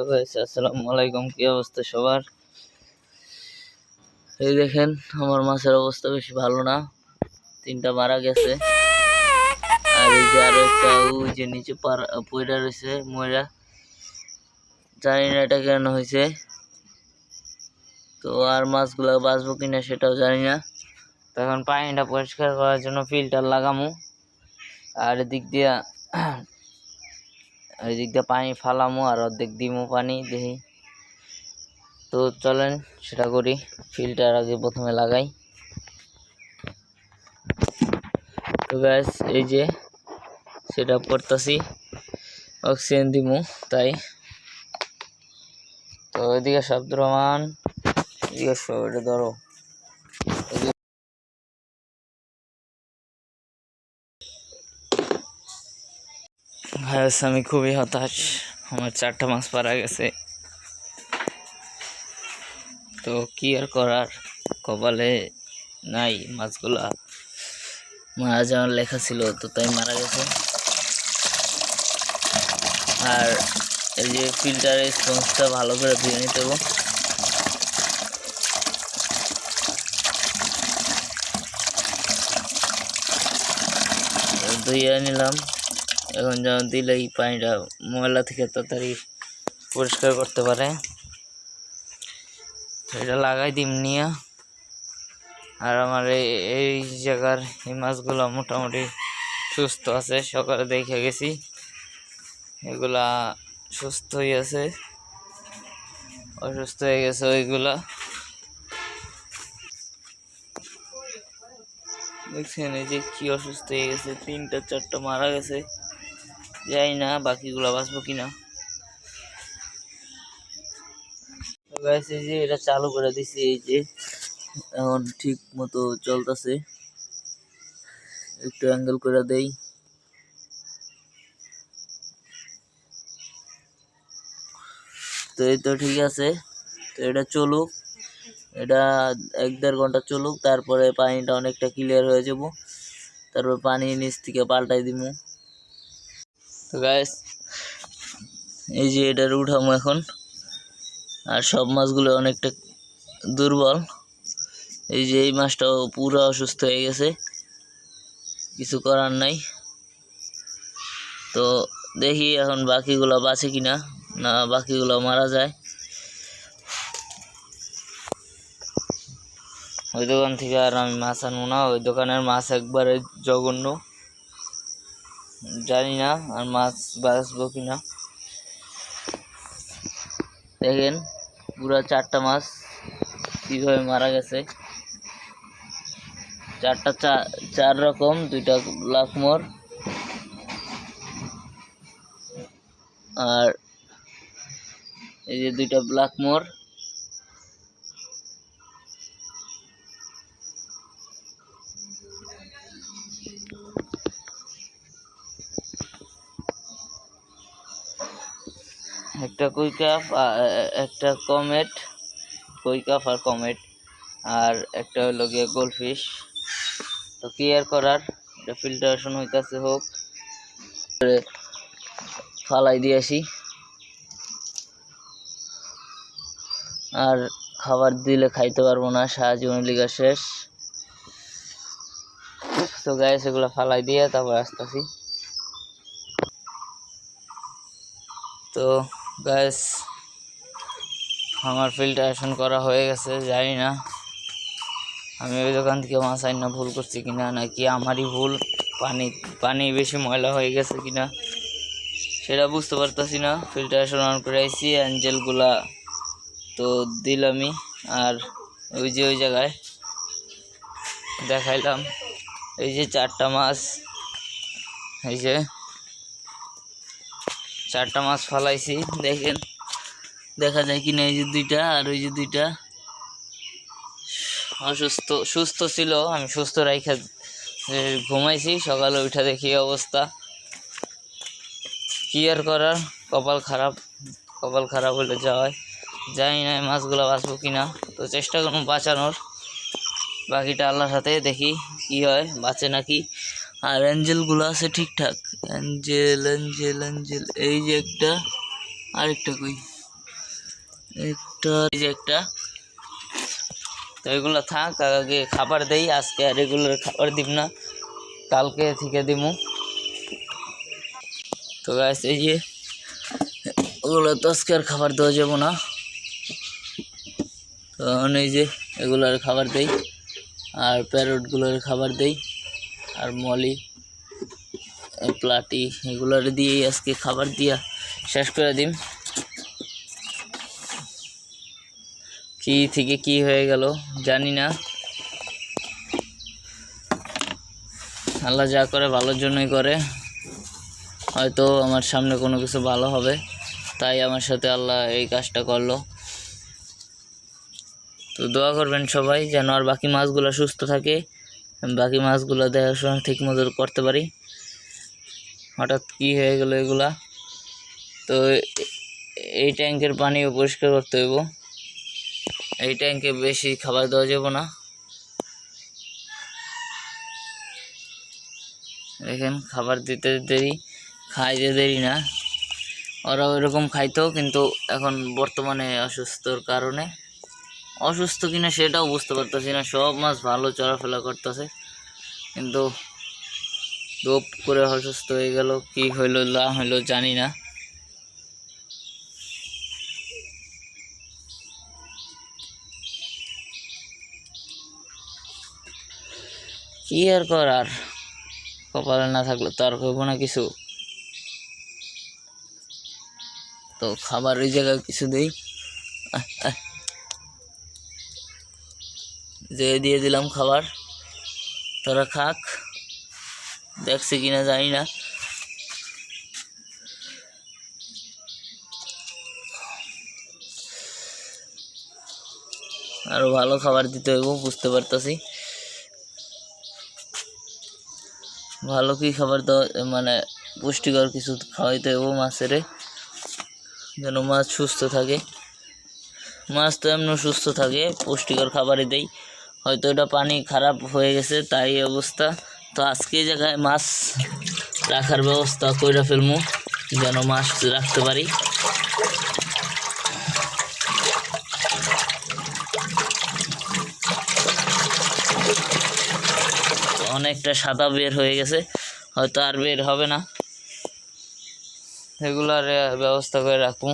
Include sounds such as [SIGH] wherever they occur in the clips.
Hello guys আসসালামু আলাইকুম, কি অবস্থা সবার? এই দেখেন, আমার মাছের অবস্থা বেশি ভালো না। তিনটা মারা গেছে। আর এই যে আরও একটা, ওই যে নিচে পয়রা রয়েছে, ময়রা। জানি না এটা কেন হয়েছে। তো আর মাছগুলো বাঁচবো কিনা সেটাও জানি না। তখন পানিটা পরিষ্কার করার জন্য ফিল্টার লাগামো। আর এদিক দিয়া এই দিক দিয়ে পানি ফালামো আর অর্ধেক দিমো পানি, দেখি। তো চলেন, সেটা করি, ফিল্টার আগে প্রথমে লাগাই। তো গ্যাস এই যে সেটা করতেছি অক্সিজেন দিমু, তাই। তো এদিকে শব্দ রহমান এদিকে ধরো। গাইস আমি খুবই হতাশ। আমার চারটা মাছ পারা গেছে। তো কি আর করার? কপালে নাই মাছগুলা। মারা যাওয়ার লেখা ছিল, তো তাই মারা গেছে। আর এই যে ফিল্টারের স্পঞ্জটা ভালো করে ধুয়ে নিতে হবে। ধুয়ে নিলাম। এখন যেমন দিলে এই পানিটা ময়লা থেকে তাড়াতাড়ি পরিষ্কার করতে পারে। এটা লাগাই দিম নিয়ে। আর আমার এই জায়গার এই মাছগুলো মোটামুটি সুস্থ আছে, সকালে দেখে গেছি। এগুলা সুস্থ হয়ে আছে। অসুস্থ হয়ে গেছে ওইগুলা। দেখছেন এই যে কি অসুস্থ হয়ে গেছে, তিনটা চারটা মারা গেছে। যাই না, বাকিগুলো বাঁচবো কিনা? এটা চালু করে দিছি, এই যে এখন ঠিক মতো চলতেছে। একটু অ্যাঙ্গেল করে দেই। তো এই তো ঠিক আছে। তো এটা চলুক। এটা এক দেড় ঘণ্টা চলুক, তারপরে পানিটা অনেকটা ক্লিয়ার হয়ে যাব। তারপর পানি নিচ থেকে পাল্টাই দিমু। তো গাইস, এই যে এটার উঠামো এখন। আর সব মাছগুলো অনেকটা দুর্বল। এই যে এই মাছটাও পুরো অসুস্থ হয়ে গেছে। কিছু করার নাই। তো দেখি এখন বাকিগুলো বাঁচে কিনা, না বাকিগুলো মারা যায়। ওই দোকান থেকে আর আমি মাছ আনব না, ওই দোকানের মাছ একবারে জঘন্য। জানি না আর মাছ বাঁচবো কিনা। দেখেন, পুরো চারটা মাছ কীভাবে মারা গেছে। চারটা চার রকম, দুইটা লাখমোর আর এই যে দুইটা ব্ল্যাকমোর একটা কুইকাপ একটা কমেট কুইকাপ আর কমেট, আর একটা হলো গিয়ে গোলফিশ। তো কি আর করার, এটা ফিল্টারেশন হইতাছে হোক ফালাই দিয়ে আসি। আর খাবার দিলে খাইতে পারব না, সারা জীবন লিগা শেষ। তো গ্যাস এগুলো ফালাই দিয়ে তারপর আসতেছি। তো গ্যাস আমার ফিল্টারেশন করা হয়ে গেছে, জানি না। আমি ওই দোকান থেকে মাছ আইন না ভুল করছি কিনা, নাকি আমারই ভুল? পানি পানি বেশি ময়লা হয়ে গেছে কিনা, সেটা বুঝতে পারতাছি না। ফিল্টারেশন অন করে আইসি অ্যাঞ্জেলগুলা তো দিলামই আর ওই যে ওই জায়গায় দেখাইলাম। এই যে চারটা মাছ, এই যে চারটা মাছ ফালাইছি, দেখেন। দেখা যায় কিনা এই যে দুইটা আর ওই যে দুইটা। অসুস্থ, সুস্থ ছিল, আমি সুস্থ রাইখা ঘুমাইছি, সকালে উঠা দেখি অবস্থা। কি আর করার, কপাল খারাপ কপাল খারাপ হলে যা হয়। জানি না মাছগুলো বাঁচবো কিনা, তো চেষ্টা করুন বাঁচানোর। বাকিটা আল্লাহর সাথে দেখি কি হয়, বাঁচে নাকি। আর অ্যাঞ্জেলগুলো আছে ঠিকঠাক। Angel angel angel. এই যে একটা, আরেকটা কই? একটা, এই যে একটা। তো এগুলো থাক, আগে খাবার দেই, আজকে আর এগুলোর খাবার দিব না। কালকে থেকে দিমু। তো গাছ এই যে, ওগুলো তো আজকে আর খাবার দেওয়া যাব না। তো এই যে এগুলোর খাবার দেই। আর প্যারটগুলোর খাবার দেই। আর মলি। প্লাটি এগুলোর দিয়ে আজকে খাবার দিয়া শেষ করে দিম। কি থেকে কি হয়ে গেল জানি না। আল্লাহ যা করে ভালোর জন্যই করে। হয়তো আমার সামনে কোনো কিছু ভালো হবে, তাই আমার সাথে আল্লাহ এই কাজটা করল। তো দোয়া করবেন সবাই, যেন আর বাকি মাছগুলো সুস্থ থাকে, বাকি মাছগুলো দেখাশোনা ঠিক মতো করতে পারি। হঠাৎ কি হয়ে গেল এগুলা? তো এই ট্যাঙ্কের পানিও পরিষ্কার করতে হইব। এই ট্যাঙ্কে বেশি খাবার দেওয়া যাব না। দেখেন, খাবার দিতে দেরি, খাইতে দেরি না। ওরা ওইরকম খাইতো, কিন্তু এখন বর্তমানে অসুস্থর কারণে। অসুস্থ কিনা সেটাও বুঝতে পারতেছি না। সব মাছ ভালো চলাফেরা করতেছে। কিন্তু দোপ করে অসুস্থ হয়ে গেল, কি হইল না হইল জানি না। কি আর করার? কপালে না থাকলে তো আর করব না কিছু। তো খাবার ওই জায়গায় কিছু দেই। যে দিয়ে দিলাম খাবার, তোরা খাক। দেখছে কিনা জানি না। আরও ভালো খাবার দিতে হইব, বুঝতে পারতাছি। ভালো কি খাবার দেওয়া মানে পুষ্টিকর কিছু খাওয়াইতে হইব মাছের, যেন মাছ সুস্থ থাকে। মাছ তো এমন সুস্থ থাকে, পুষ্টিকর খাবারই দেই। হয়তো এটা পানি খারাপ হয়ে গেছে, তাই অবস্থা। তো আজকে এই জায়গায় মাছ রাখার ব্যবস্থা কইরা ফেলমু, যেন মাছ রাখতে পারি। অনেকটা সাদা বের হয়ে গেছে, হয়তো আর বের হবে না। এগুলার ব্যবস্থা করে রাখব।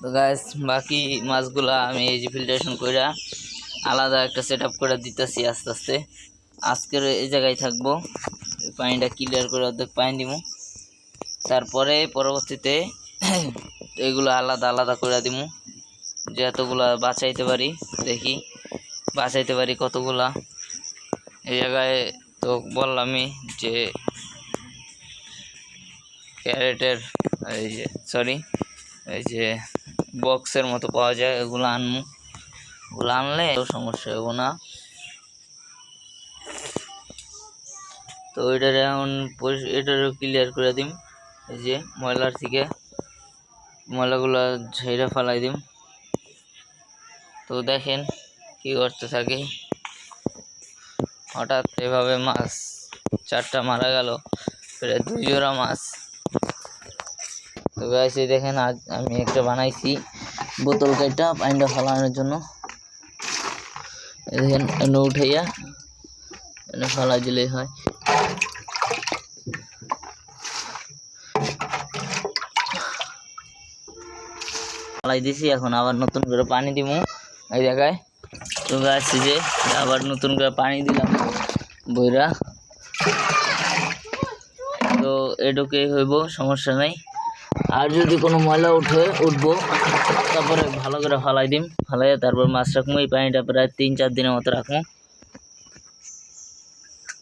তো গাছ বাকি মাছগুলা আমি এই যে ফিল্টারেশন করে আলাদা একটা সেট আপ করে দিতেছি আস্তে আস্তে। আজকের এই জায়গায় থাকব। পানিটা ক্লিয়ার করে অর্ধেক পানি দিব। তারপরে পরবর্তীতে এগুলো আলাদা আলাদা করে দিব। যে এতগুলা বাঁচাইতে পারি, দেখি। বাঁচাইতে পারি কতগুলা। এই জায়গায় তো বললামই যে ক্যারেটের এই যে সরি এই যে বক্সের মতো পাওয়া যায়, এগুলো আনমু। ওগুলো আনলে সমস্যা হব না। তো এটার এখন এটারও ক্লিয়ার করে দিম। এই যে ময়লার থেকে ময়লাগুলো ঝেড়ে ফেলাই দিম। তো দেখেন কি করতে থাকে হঠাৎ এভাবে মাছ, চারটা মারা গেল, প্রায় দুই জোড়া মাছ। তো গাছ দেখেন আজ আমি একটা বানাইছি বোতল কাইটা পানিটা ফেলানোর জন্য। দেখেন, এনে উঠাইয়া, এনে ফেলা দিলেই হয়। ফেলাই দিছি, এখন আবার নতুন করে পানি দিব এই জায়গায় তো গাছ যে আবার নতুন করে পানি দিলাম বইরা। তো এটুকুই হইব, সমস্যা নাই। আর যদি কোনো ময়লা উঠে, উঠবো, তারপরে ভালো করে ফালাই দিম। ফালাইয়া তারপর মাছ রাখব, এই পানিটা প্রায় তিন চার দিনের মতো রাখব।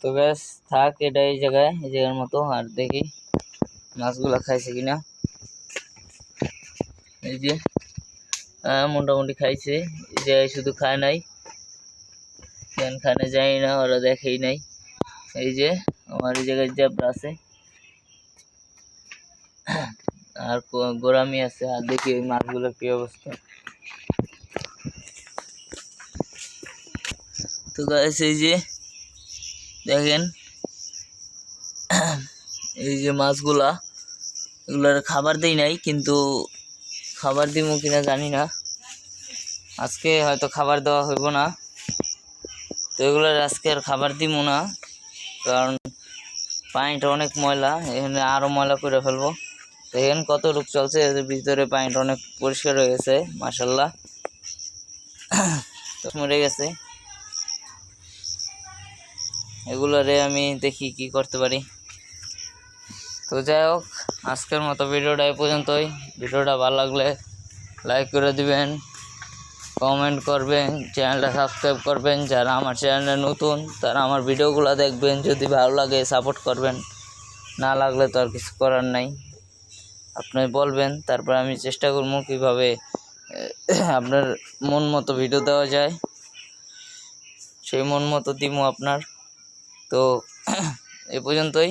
তো ব্যাস, থাক এটা এই জায়গায়, এই জায়গার মতো, আর দেখি মাছগুলো খাইছে কিনা। এই যে মোটামুটি খাইছে। জায়গায় শুধু খায় নাই। কেন খানে যাই না, ওরা দেখেই নাই। এই যে, আমার এই জায়গায় জ্যাবরা আছে। আর গোরামি আছে। আর দেখি এই মাছগুলোর কি অবস্থা। তো গাছ এই যে, দেখেন। এই যে মাছগুলা, এগুলার খাবার দেই নাই, কিন্তু খাবার দিব কিনা জানি না। আজকে হয়তো খাবার দেওয়া হইব না। তো এগুলোর আজকে আর খাবার দিব না, কারণ পানিটা অনেক ময়লা, এখানে আরও ময়লা করে ফেলব। তো এখানে কত রূপ চলছে এদের ভিতরে পানিটা অনেক পরিষ্কার হয়ে গেছে মাসাল্লাহ মরে গেছে। এগুলোরে আমি দেখি কি করতে পারি। তো যাই হোক আজকের মতো ভিডিওটা এই পর্যন্তই। ভিডিওটা ভালো লাগলে লাইক করে দিবেন কমেন্ট করবেন চ্যানেলটা সাবস্ক্রাইব করবেন। যারা আমার চ্যানেলে নতুন, তারা আমার ভিডিওগুলো দেখবেন। যদি ভালো লাগে সাপোর্ট করবেন। না লাগলে তো আর কিছু করার নাই। আপনি বলবেন, তারপর আমি চেষ্টা করব কীভাবে আপনার মন মতো ভিডিও দেওয়া যায়। সেই মন মতো দিমু আপনার। তো [CLEARS THROAT] এ পর্যন্তই।